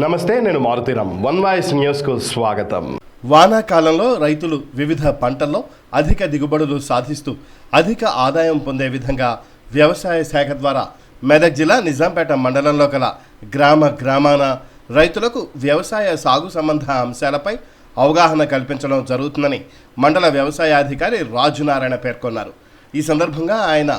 నమస్తే నేను Maruthi Ram one voice న్యూస్కు స్వాగతం. వానాకాలంలో రైతులు వివిధ పంటల్లో అధిక దిగుబడులు సాధిస్తూ అధిక ఆదాయం పొందే విధంగా వ్యవసాయ శాఖ ద్వారా మెదక్ జిల్లా నిజాంపేట మండలంలో గల గ్రామ గ్రామాన రైతులకు వ్యవసాయ సాగు సంబంధ అంశాలపై అవగాహన కల్పించడం జరుగుతుందని మండల వ్యవసాయాధికారి రాజునారాయణ పేర్కొన్నారు. ఈ సందర్భంగా ఆయన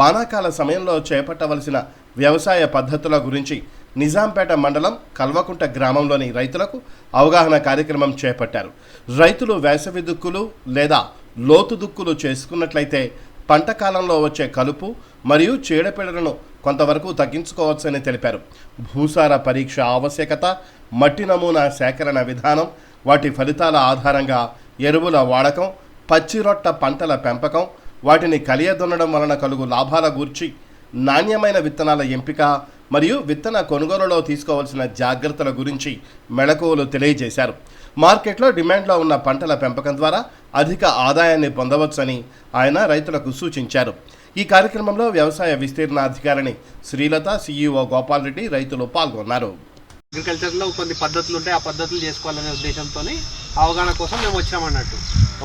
వానాకాల సమయంలో చేపట్టవలసిన వ్యవసాయ పద్ధతుల గురించి నిజాంపేట మండలం కల్వకుంట గ్రామంలోని రైతులకు అవగాహన కార్యక్రమం చేపట్టారు. రైతులు వేసవి దుక్కులు లేదా లోతు దుక్కులు చేసుకున్నట్లయితే పంట కాలంలో వచ్చే కలుపు మరియు చీడపీడలను కొంతవరకు తగ్గించుకోవచ్చని తెలిపారు. భూసార పరీక్ష ఆవశ్యకత మట్టి నమూనా సేకరణ విధానం వాటి ఫలితాల ఆధారంగా ఎరువుల వాడకం పచ్చిరొట్ట పంటల పెంపకం వాటిని కలియదున్నడం వలన కలుగు లాభాల గూర్చి నాణ్యమైన విత్తనాల ఎంపిక మరియు విత్తన కొనుగోలులో తీసుకోవాల్సిన జాగ్రత్తల గురించి మెళకువలు తెలియజేశారు. మార్కెట్లో డిమాండ్లో ఉన్న పంటల పెంపకం ద్వారా అధిక ఆదాయాన్ని పొందవచ్చని ఆయన రైతులకు సూచించారు. ఈ కార్యక్రమంలో వ్యవసాయ విస్తీర్ణ అధికారిని శ్రీలత సిఇఓ గోపాల్ రెడ్డి రైతులు పాల్గొన్నారు. అగ్రికల్చర్లో కొన్ని పద్ధతులు ఉంటాయి ఆ పద్ధతులు చేసుకోవాలనే ఉద్దేశంతో అవగాహన కోసం మేము వచ్చామన్నట్టు.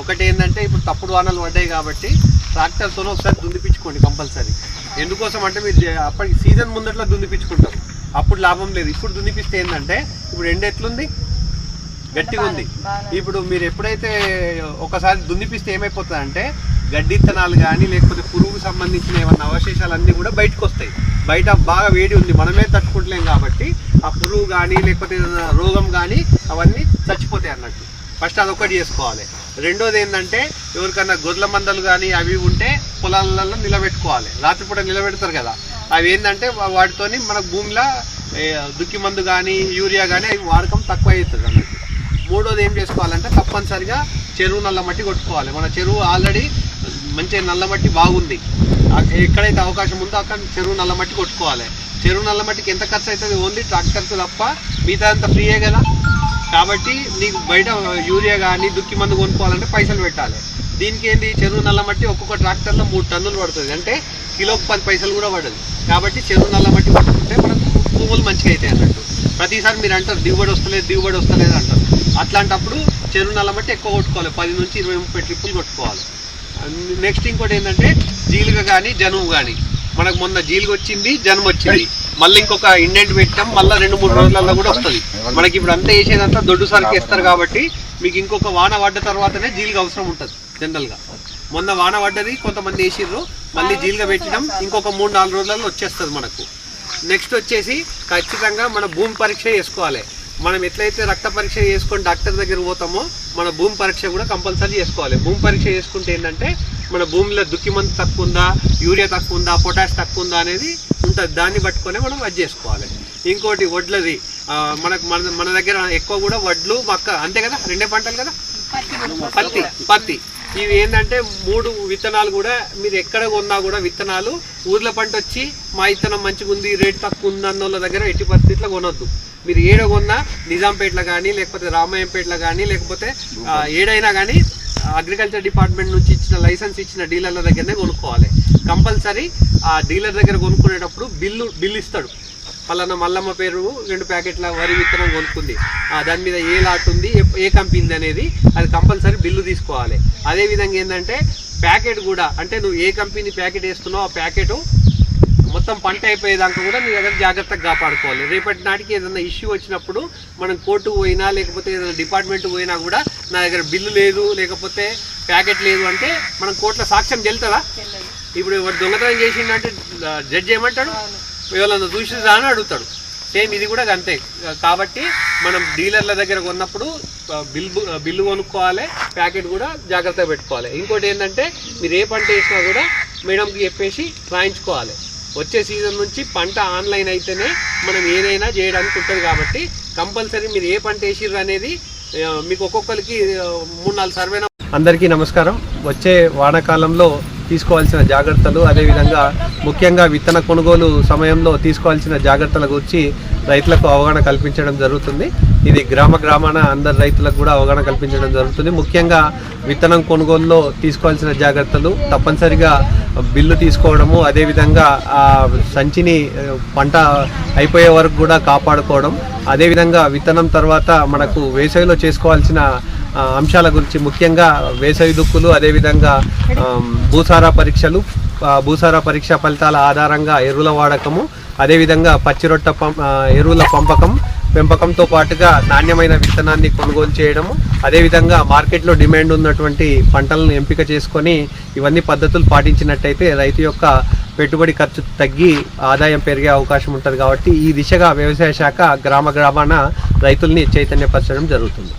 ఒకటి ఏంటంటే ఇప్పుడు తప్పుడు వానలు పడ్డాయి కాబట్టి ట్రాక్టర్తోనే ఒకసారి దుందిపించుకోండి కంపల్సరీ. ఎందుకోసం అంటే మీరు అప్పటికి సీజన్ ముందట్లో దుందిపించుకుంటారు అప్పుడు లాభం లేదు. ఇప్పుడు దుందిపిస్తే ఏంటంటే ఇప్పుడు ఎండ ఎట్లుంది? గట్టిగా ఉంది. ఇప్పుడు మీరు ఎప్పుడైతే ఒకసారి దున్నిపిస్తే ఏమైపోతుంది అంటే గడ్డి ఇత్తనాలు కానీ లేకపోతే పురుగు సంబంధించిన ఏమన్నా అవశేషాలు అన్నీ కూడా బయటకు వస్తాయి బయట బాగా వేడి ఉంది. మనమే తట్టుకుంటలేం కాబట్టి ఆ పురుగు కానీ లేకపోతే ఏదైనా రోగం కానీ అవన్నీ చచ్చిపోతాయి అన్నట్టు. ఫస్ట్ అదొకటి చేసుకోవాలి. రెండోది ఏంటంటే ఎవరికన్నా గొర్రెల మందలు కానీ అవి ఉంటే పొలాలలో నిలబెట్టుకోవాలి. రాత్రిపూట నిలబెడతారు కదా. అవి ఏంటంటే వాటితోని మన భూమిలో దుక్కి మందు కానీ యూరియా కానీ అవి వాడకం తక్కువ అవుతుంది అన్నట్టు. మూడోది ఏం చేసుకోవాలంటే తప్పనిసరిగా చెరువు నల్ల మట్టి కొట్టుకోవాలి. మన చెరువు ఆల్రెడీ మంచి నల్లమట్టి బాగుంది. ఎక్కడైతే అవకాశం ఉందో అక్కడ చెరువు నల్ల మట్టి కొట్టుకోవాలి. చెరువు నల్ల మట్టికి ఎంత ఖర్చు అవుతుంది? ఓన్లీ ట్రాక్టర్కి తప్ప మిగతా అంతా ఫ్రీయే కదా. కాబట్టి నీకు బయట యూరియా కానీ దుక్కి మందు కొనుక్కోవాలంటే పైసలు పెట్టాలి. దీనికి ఏంటి చెరువు నల్ల మట్టి ఒక్కొక్క ట్రాక్టర్లో మూడు టన్నులు పడుతుంది. అంటే కిలోకి పది పైసలు కూడా పడదు. కాబట్టి చెరువు నల్ల మట్టి కొట్టుకుంటే మనకు పువ్వులు మంచిగా అవుతాయి అన్నట్టు. ప్రతిసారి మీరు అంటారు దిగుబడి వస్తలేదు దిగుబడి వస్తలేదు అంటారు. అట్లాంటప్పుడు చెరువు నల్ల మట్టి ఎక్కువ కొట్టుకోవాలి. పది నుంచి ఇరవై ముప్పై ట్రిప్పులు కొట్టుకోవాలి. నెక్స్ట్ ఇంకోటి ఏంటంటే జీలుగ కానీ జనుము కానీ మనకు మొన్న జీలుగ వచ్చింది జనం వచ్చింది మళ్ళీ ఇంకొక ఇండెంట్ పెట్టాం మళ్ళీ రెండు మూడు రోజులలో కూడా వస్తుంది. మనకి ఇప్పుడు అంతా వేసేదంతా దొడ్డు సరికి వేస్తారు కాబట్టి మీకు ఇంకొక వాన పడ్డ తర్వాతనే జీలుగ అవసరం ఉంటుంది జనరల్గా. మొన్న వాన పడ్డది కొంతమంది వేసిర్రు మళ్ళీ జీలుగ పెట్టడం ఇంకొక మూడు నాలుగు రోజులలో వచ్చేస్తుంది మనకు. నెక్స్ట్ వచ్చేసి ఖచ్చితంగా మన భూమి పరీక్ష చేసుకోవాలి. మనం ఎట్లయితే రక్త పరీక్ష చేసుకొని డాక్టర్ దగ్గర పోతామో మన భూమి పరీక్ష కూడా కంపల్సరీ చేసుకోవాలి. భూమి పరీక్ష చేసుకుంటే ఏంటంటే మన భూమిలో దుక్కి మందు తక్కువ ఉందా యూరియా తక్కువ ఉందా పొటాష్ తక్కువ ఉందా అనేది అంత దాన్ని పట్టుకొని మనం అది చేసుకోవాలి. ఇంకోటి వడ్లది మనకు మన మన దగ్గర ఎక్కువ కూడా వడ్లు మక్క అంతే కదా? రెండే పంటలు కదా? పత్తి పత్తి. ఇవి ఏంటంటే మూడు విత్తనాలు కూడా మీరు ఎక్కడ కొన్నా కూడా విత్తనాలు ఊర్ల పంట వచ్చి మా విత్తనం మంచిగా ఉంది రేట్ తక్కువ ఉంది అన్న దగ్గర ఎట్టి పరిస్థితిలో కొనొద్దు. మీరు ఏడ కొన్నా నిజాంపేటలో కానీ లేకపోతే రామాయంపేటలో కానీ లేకపోతే ఏడైనా కానీ అగ్రికల్చర్ డిపార్ట్మెంట్ నుంచి ఇచ్చిన లైసెన్స్ ఇచ్చిన డీలర్ల దగ్గరనే కొనుక్కోవాలి. కంపల్సరీ ఆ డీలర్ దగ్గర కొనుక్కునేటప్పుడు బిల్లు బిల్లు ఇస్తాడు. పలానా మల్లమ్మ పేరు రెండు ప్యాకెట్ల వరి విత్తనం కొనుక్కుంది. దాని మీద ఏ లాట్ ఉంది ఏ- ఏ కంపెనీ అనేది అది కంపల్సరీ బిల్లు తీసుకోవాలి. అదే విధంగా ఏంటంటే ప్యాకెట్ కూడా అంటే నువ్వు ఏ కంపెనీ ప్యాకెట్ వేస్తున్నావు ఆ ప్యాకెట్ మొత్తం పంట అయిపోయేదాకా కూడా నీ దగ్గర జాగ్రత్తగా కాపాడుకోవాలి. రేపటి నాటికి ఏదైనా ఇష్యూ వచ్చినప్పుడు మనం కోర్టుకు పోయినా లేకపోతే ఏదైనా డిపార్ట్మెంట్ పోయినా కూడా నా దగ్గర బిల్లు లేదు లేకపోతే ప్యాకెట్ లేదు అంటే మనం కోర్టులో సాక్ష్యం చెల్తుందా ఇప్పుడు వాడు దొంగతనం చేసిండంటే జడ్జి ఏమంటాడు? ఎవరన్నా చూసిరా అని అడుగుతాడు. సేమ్ ఇది కూడా అంతే. కాబట్టి మనం డీలర్ల దగ్గర కొన్నప్పుడు ఆ, బిల్లు బిల్లు కొనుక్కోవాలి ప్యాకెట్ కూడా జాగ్రత్తగా పెట్టుకోవాలి. ఇంకోటి ఏంటంటే మీరు ఏ పంట వేసినా కూడా మేడంకి చెప్పేసి రాయించుకోవాలి. వచ్చే సీజన్ నుంచి పంట ఆన్లైన్ అయితేనే మనం ఏదైనా చేయడానికి ఉంటుంది కాబట్టి కంపల్సరీ మీరు ఏ పంట వేసిర్రు అనేది మీకు ఒక్కొక్కరికి మూడు నాలుగు సర్వే అందరికీ నమస్కారం. వచ్చే వానాకాలంలో తీసుకోవాల్సిన జాగ్రత్తలు అదేవిధంగా ముఖ్యంగా విత్తన కొనుగోలు సమయంలో తీసుకోవాల్సిన జాగ్రత్తల గురించి రైతులకు అవగాహన కల్పించడం జరుగుతుంది. ఇది గ్రామ గ్రామాన అందరు రైతులకు కూడా అవగాహన కల్పించడం జరుగుతుంది. ముఖ్యంగా విత్తనం కొనుగోలులో తీసుకోవాల్సిన జాగ్రత్తలు తప్పనిసరిగా బిల్లు తీసుకోవడము అదేవిధంగా ఆ సంచిని పంట అయిపోయే వరకు కూడా కాపాడుకోవడం అదేవిధంగా విత్తనం తర్వాత మనకు వేసవిలో చేసుకోవాల్సిన అంశాల గురించి ముఖ్యంగా వేసవి దుక్కులు అదేవిధంగా భూసార పరీక్షలు భూసార పరీక్ష ఫలితాల ఆధారంగా ఎరువుల వాడకము అదేవిధంగా పచ్చిరొట్ట పం ఎరువుల పంపకం పెంపకంతో పాటుగా నాణ్యమైన విత్తనాన్ని కొనుగోలు చేయడము అదేవిధంగా మార్కెట్లో డిమాండ్ ఉన్నటువంటి పంటలను ఎంపిక చేసుకొని ఇవన్నీ పద్ధతులు పాటించినట్టయితే రైతు యొక్క పెట్టుబడి ఖర్చు తగ్గి ఆదాయం పెరిగే అవకాశం ఉంటుంది కాబట్టి ఈ దిశగా వ్యవసాయ శాఖ గ్రామ గ్రామాన రైతుల్ని చైతన్యపరచడం జరుగుతుంది.